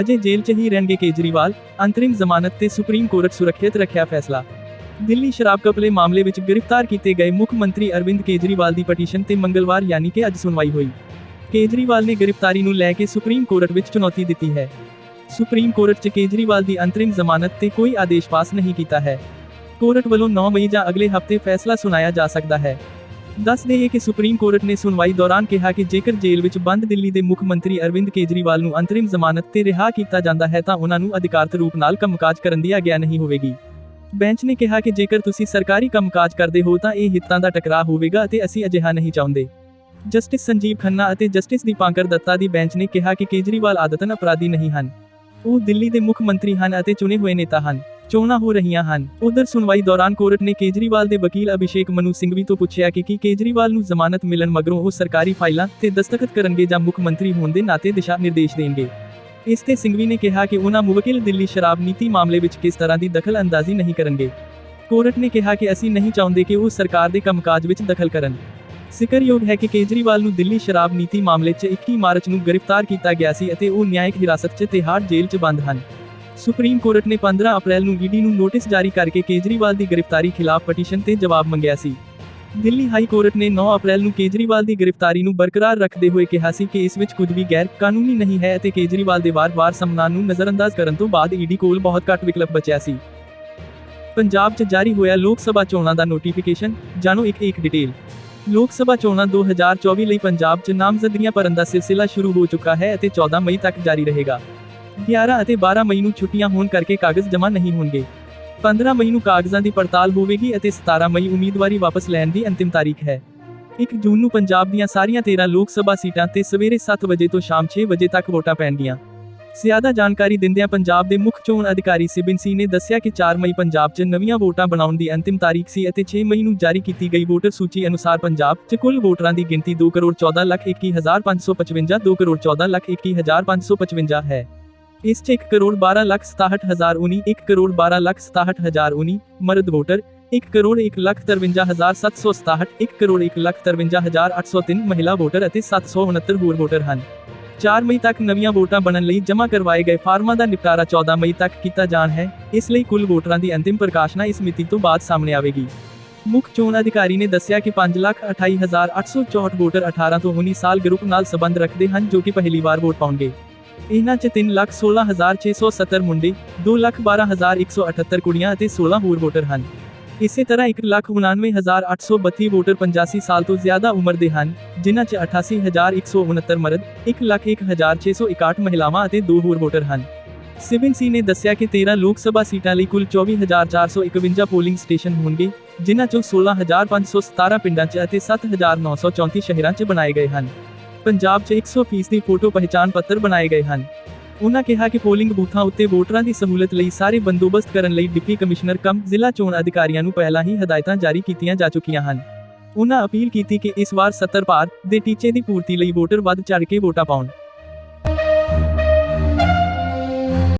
ਅਜੇ ਜੇਲ੍ਹ 'ਚ ਹੀ ਰਹਿਣਗੇ ਕੇਜਰੀਵਾਲ, ਅੰਤਰਿਮ ਜ਼ਮਾਨਤ ਤੇ ਸੁਪਰੀਮ ਕੋਰਟ ਸੁਰੱਖਿਅਤ ਰੱਖਿਆ ਫੈਸਲਾ। ਦਿੱਲੀ ਸ਼ਰਾਬ ਕਪਲੇ ਮਾਮਲੇ ਵਿੱਚ ਗ੍ਰਿਫਤਾਰ ਕੀਤੇ ਗਏ ਮੁੱਖ ਮੰਤਰੀ ਅਰਵਿੰਦ ਕੇਜਰੀਵਾਲ ਦੀ ਪਟੀਸ਼ਨ ਤੇ ਮੰਗਲਵਾਰ ਯਾਨੀ ਕਿ ਅੱਜ ਸੁਣਵਾਈ ਹੋਈ। ਕੇਜਰੀਵਾਲ ਨੇ ਗ੍ਰਿਫਤਾਰੀ ਨੂੰ ਲੈ ਕੇ ਸੁਪਰੀਮ ਕੋਰਟ ਵਿੱਚ ਚੁਣੌਤੀ ਦਿੱਤੀ ਹੈ। ਸੁਪਰੀਮ ਕੋਰਟ 'ਚ ਕੇਜਰੀਵਾਲ ਦੀ ਅੰਤਰਿਮ ਜ਼ਮਾਨਤ ਤੇ ਕੋਈ ਆਦੇਸ਼ ਪਾਸ ਨਹੀਂ ਕੀਤਾ ਹੈ। ਕੋਰਟ ਵੱਲੋਂ 9 ਮਈ ਜਾਂ ਅਗਲੇ ਹਫ਼ਤੇ ਫੈਸਲਾ ਸੁਣਾਇਆ ਜਾ ਸਕਦਾ ਹੈ। ਦੱਸ ਦੇਈਏ ਕਿ ਸੁਪਰੀਮ ਕੋਰਟ ਨੇ ਸੁਣਵਾਈ ਦੌਰਾਨ ਕਿਹਾ ਕਿ ਜੇਕਰ ਜੇਲ੍ਹ ਵਿੱਚ ਬੰਦ ਦਿੱਲੀ ਦੇ ਮੁੱਖ ਮੰਤਰੀ ਅਰਵਿੰਦ ਕੇਜਰੀਵਾਲ ਨੂੰ ਅੰਤਰਿਮ ਜ਼ਮਾਨਤ ਤੇ ਰਿਹਾ ਕੀਤਾ ਜਾਂਦਾ ਹੈ ਤਾਂ ਉਹਨਾਂ ਨੂੰ ਅਧਿਕਾਰਤ ਰੂਪ ਨਾਲ ਕੰਮਕਾਜ ਕਰਨ ਦੀ ਆਗਿਆ ਨਹੀਂ ਹੋਵੇਗੀ। ਬੈਂਚ ਨੇ ਕਿਹਾ ਕਿ ਜੇਕਰ ਤੁਸੀਂ ਸਰਕਾਰੀ ਕੰਮਕਾਜ ਕਰਦੇ ਹੋ ਤਾਂ ਇਹ ਹਿੱਤਾਂ ਦਾ ਟਕਰਾਅ ਹੋਵੇਗਾ ਅਤੇ ਅਸੀਂ ਅਜਿਹਾ ਨਹੀਂ ਚਾਹੁੰਦੇ। ਜਸਟਿਸ ਸੰਜੀਵ ਖੰਨਾ ਅਤੇ ਜਸਟਿਸ ਦੀਪਾਂਕਰ ਦੱਤਾ ਦੀ ਬੈਂਚ ਨੇ ਕਿਹਾ ਕਿ ਕੇਜਰੀਵਾਲ ਆਦਤਨ ਅਪਰਾਧੀ ਨਹੀਂ ਹਨ। ਉਹ ਦਿੱਲੀ ਦੇ ਮੁੱਖ ਮੰਤਰੀ ਹਨ ਅਤੇ ਚੁਣੇ ਹੋਏ ਨੇਤਾ ਹਨ। ਚੋਣਾਂ ਹੋ ਰਹੀਆਂ ਹਨ। ਉਧਰ ਸੁਣਵਾਈ ਦੌਰਾਨ ਕੋਰਟ ਨੇ ਕੇਜਰੀਵਾਲ ਦੇ ਵਕੀਲ ਅਭਿਸ਼ੇਕ ਮਨੂ ਸਿੰਘਵੀ ਤੋਂ ਪੁੱਛਿਆ ਕਿ ਕੀ ਕੇਜਰੀਵਾਲ ਨੂੰ ਜ਼ਮਾਨਤ ਮਿਲਣ ਮਗਰੋਂ ਉਹ ਸਰਕਾਰੀ ਫਾਈਲਾਂ ਤੇ ਦਸਤਖਤ ਕਰਨਗੇ ਜਾਂ ਮੁੱਖ ਮੰਤਰੀ ਹੋਣ ਦੇ ਨਾਤੇ ਦਿਸ਼ਾ ਨਿਰਦੇਸ਼ ਦੇਣਗੇ। ਇਸ ਤੇ ਸਿੰਘਵੀ ਨੇ ਕਿਹਾ ਕਿ ਉਹਨਾਂ ਮੁਵਕਿਲ ਦਿੱਲੀ ਸ਼ਰਾਬ ਨੀਤੀ ਮਾਮਲੇ ਵਿੱਚ ਕਿਸ ਤਰ੍ਹਾਂ ਦੀ ਦਖਲ ਅੰਦਾਜ਼ੀ ਨਹੀਂ ਕਰਨਗੇ। ਕੋਰਟ ਨੇ ਕਿਹਾ ਕਿ ਅਸੀਂ ਨਹੀਂ ਚਾਹੁੰਦੇ ਕਿ ਉਹ ਸਰਕਾਰ ਦੇ ਕੰਮਕਾਜ ਵਿੱਚ ਦਖਲ ਕਰਨ। ਜ਼ਿਕਰਯੋਗ ਹੈ ਕਿ ਕੇਜਰੀਵਾਲ ਨੂੰ ਦਿੱਲੀ ਸ਼ਰਾਬ ਨੀਤੀ ਮਾਮਲੇ 'ਚ 21 ਮਾਰਚ ਨੂੰ ਗ੍ਰਿਫਤਾਰ ਕੀਤਾ ਗਿਆ ਸੀ ਅਤੇ ਉਹ ਨਿਆਇਕ ਹਿਰਾਸਤ 'ਚ ਤਿਹਾੜ ਜੇਲ੍ਹ 'ਚ ਬੰਦ ਹਨ। ਸੁਪਰੀਮ ਕੋਰਟ ਨੇ 15 ਅਪ੍ਰੈਲ ਨੂੰ ਈਡੀ ਨੂੰ ਨੋਟਿਸ ਜਾਰੀ ਕਰਕੇ ਕੇਜਰੀਵਾਲ ਦੀ ਗ੍ਰਿਫਤਾਰੀ ਖਿਲਾਫ ਪਟੀਸ਼ਨ ਤੇ ਜਵਾਬ ਮੰਗਿਆ ਸੀ। ਦਿੱਲੀ ਹਾਈ ਕੋਰਟ ਨੇ 9 ਅਪ੍ਰੈਲ ਨੂੰ ਕੇਜਰੀਵਾਲ ਦੀ ਗ੍ਰਿਫਤਾਰੀ ਨੂੰ ਬਰਕਰਾਰ ਰੱਖਦੇ ਹੋਏ ਕਿਹਾ ਸੀ ਕਿ ਇਸ ਵਿੱਚ ਕੁਝ ਵੀ ਗੈਰ ਕਾਨੂੰਨੀ ਨਹੀਂ ਹੈ ਅਤੇ ਕੇਜਰੀਵਾਲ ਦੇ ਵਾਰ-ਵਾਰ ਸੰਮਨਾਂ ਨੂੰ ਨਜ਼ਰਅੰਦਾਜ਼ ਕਰਨ ਤੋਂ ਬਾਅਦ ਈਡੀ ਕੋਲ ਬਹੁਤ ਘੱਟ ਵਿਕਲਪ ਬਚਿਆ ਸੀ। ਪੰਜਾਬ 'ਚ ਜਾਰੀ ਹੋਇਆ ਲੋਕ ਸਭਾ ਚੋਣਾਂ ਦਾ ਨੋਟੀਫਿਕੇਸ਼ਨ, ਜਾਣੋ ਇੱਕ ਇੱਕ ਡਿਟੇਲ। ਲੋਕ ਸਭਾ ਚੋਣਾਂ 2024 ਲਈ ਪੰਜਾਬ 'ਚ ਨਾਮਜ਼ਦਗੀਆਂ ਭਰਨ ਦਾ ਸਿਲਸਿਲਾ ਸ਼ੁਰੂ ਹੋ ਚੁੱਕਾ ਹੈ ਅਤੇ 14 ਮਈ ਤੱਕ ਜਾਰੀ ਰਹੇਗਾ। 11 ਅਤੇ 12 ਮਈ ਨੂੰ ਛੁੱਟੀਆਂ ਹੋਣ ਕਰਕੇ ਕਾਗਜ਼ ਜਮ੍ਹਾਂ ਨਹੀਂ ਹੋਣਗੇ। 15 ਮਈ ਨੂੰ ਕਾਗਜ਼ਾਂ ਦੀ ਪੜਤਾਲ ਹੋਵੇਗੀ ਅਤੇ 17 ਮਈ ਉਮੀਦਵਾਰੀ ਵਾਪਸ ਲੈਣ ਦੀ ਅੰਤਿਮ ਤਾਰੀਖ ਹੈ। 1 ਜੂਨ ਨੂੰ ਪੰਜਾਬ ਦੀਆਂ ਸਾਰੀਆਂ 13 ਲੋਕ ਸਭਾ ਸੀਟਾਂ ਤੇ ਸਵੇਰੇ 7 ਵਜੇ ਤੋਂ ਸ਼ਾਮ 6 ਵਜੇ ਤੱਕ ਵੋਟਾਂ ਪੈਣਗੀਆਂ। ਜ਼ਿਆਦਾ ਜਾਣਕਾਰੀ ਦਿੰਦਿਆਂ ਪੰਜਾਬ ਦੇ ਮੁੱਖ ਚੋਣ ਅਧਿਕਾਰੀ ਸਿਬਨ ਸਿੰਘ ਨੇ ਦੱਸਿਆ ਕਿ 4 ਮਈ ਪੰਜਾਬ 'ਚ ਨਵੀਆਂ ਵੋਟਾਂ ਬਣਾਉਣ ਦੀ ਅੰਤਿਮ ਤਾਰੀਖ ਸੀ ਅਤੇ 6 ਮਈ ਨੂੰ ਜਾਰੀ ਕੀਤੀ ਗਈ ਵੋਟਰ ਸੂਚੀ ਅਨੁਸਾਰ ਪੰਜਾਬ 'ਚ ਕੁੱਲ ਵੋਟਰਾਂ ਦੀ ਗਿਣਤੀ 2 ਕਰੋੜ 14 ਲੱਖ 21555 2 ਕਰੋੜ 14 ਲੱਖ 21555 ਹੈ। ਇਸ 'ਚ 1 ਕਰੋੜ 12 ਲੱਖ 67019 1 ਕਰੋੜ 12 ਲੱਖ 67019 ਮਰਦ ਵੋਟਰ 1 ਕਰੋੜ 1 ਲੱਖ 53767 1 ਕਰੋੜ 1 ਲੱਖ 53803 ਮਹਿਲਾ ਵੋਟਰ ਅਤੇ 769 ਹੋਰ ਵੋਟਰ ਹਨ। 4 ਮਈ ਤੱਕ ਨਵੀਆਂ ਵੋਟਾਂ ਬਣਨ ਲਈ ਜਮ੍ਹਾਂ ਕਰਵਾਏ ਗਏ ਫਾਰਮਾਂ ਦਾ ਨਿਪਟਾਰਾ 14 ਮਈ ਤੱਕ ਕੀਤਾ ਜਾਣ ਹੈ। ਇਸ ਲਈ ਕੁੱਲ ਵੋਟਰਾਂ ਦੀ ਅੰਤਿਮ ਪ੍ਰਕਾਸ਼ਨਾ ਇਸ ਮਿਤੀ ਤੋਂ ਬਾਅਦ ਸਾਹਮਣੇ ਆਵੇਗੀ। ਮੁੱਖ ਚੋਣ ਅਧਿਕਾਰੀ ਨੇ ਦੱਸਿਆ ਕਿ 528864 ਵੋਟਰ 18 ਤੋਂ 19 ਸਾਲ ਗਰੁੱਪ ਨਾਲ ਸਬੰਧ ਰੱਖਦੇ ਹਨ ਜੋ ਕਿ ਪਹਿਲੀ ਵਾਰ ਵੋਟ ਪਾਉਣਗੇ। ਇਹਨਾਂ 'ਚ 316670 ਮੁੰਡੇ 212178 ਕੁੜੀਆਂ ਅਤੇ 16 ਹੋਰ ਵੋਟਰ ਹਨ। ਇਸੇ ਤਰ੍ਹਾਂ 199832 ਵੋਟਰ 85 ਸਾਲ ਤੋਂ ਜ਼ਿਆਦਾ ਉਮਰ ਦੇ ਹਨ, ਜਿਨ੍ਹਾਂ 'ਚ 88169 ਮਰਦ 101661 ਮਹਿਲਾਵਾਂ ਅਤੇ ਦੋ ਹੋਰ ਵੋਟਰ ਹਨ। ਸਿਬਨ ਸੀ ਨੇ ਦੱਸਿਆ ਕਿ 13 ਲੋਕ ਸਭਾ ਸੀਟਾਂ ਲਈ ਕੁੱਲ 24451 ਪੋਲਿੰਗ ਸਟੇਸ਼ਨ ਹੋਣਗੇ, ਜਿਨ੍ਹਾਂ 'ਚੋਂ 16517 ਪਿੰਡਾਂ 'ਚ ਅਤੇ 7934 ਸ਼ਹਿਰਾਂ 'ਚ ਬਣਾਏ ਗਏ ਹਨ। ਪੰਜਾਬ 'ਚ 100% ਦੀ ਫੋਟੋ ਪਹਿਚਾਣ ਪੱਤਰ ਬਣਾਏ ਗਏ ਹਨ। ਉਹਨਾਂ ਕਿਹਾ ਕਿ ਪੋਲਿੰਗ ਬੂਥਾਂ ਉੱਤੇ ਵੋਟਰਾਂ ਦੀ ਸਹੂਲਤ ਲਈ ਸਾਰੇ ਬੰਦੋਬਸਤ ਕਰਨ ਲਈ ਡਿਪਟੀ ਕਮਿਸ਼ਨਰ ਕਮ ਜ਼ਿਲ੍ਹਾ ਚੋਣ ਅਧਿਕਾਰੀਆਂ ਨੂੰ ਪਹਿਲਾਂ ਹੀ ਹਦਾਇਤਾਂ ਜਾਰੀ ਕੀਤੀਆਂ ਜਾ ਚੁੱਕੀਆਂ ਹਨ। ਉਹਨਾਂ ਅਪੀਲ ਕੀਤੀ ਕਿ ਇਸ ਵਾਰ 70 ਪਾਰ ਦੇ ਟੀਚੇ ਦੀ ਪੂਰਤੀ ਲਈ ਵੋਟਰ ਵੱਧ ਚੜ੍ਹ ਕੇ ਵੋਟਾਂ ਪਾਉਣ।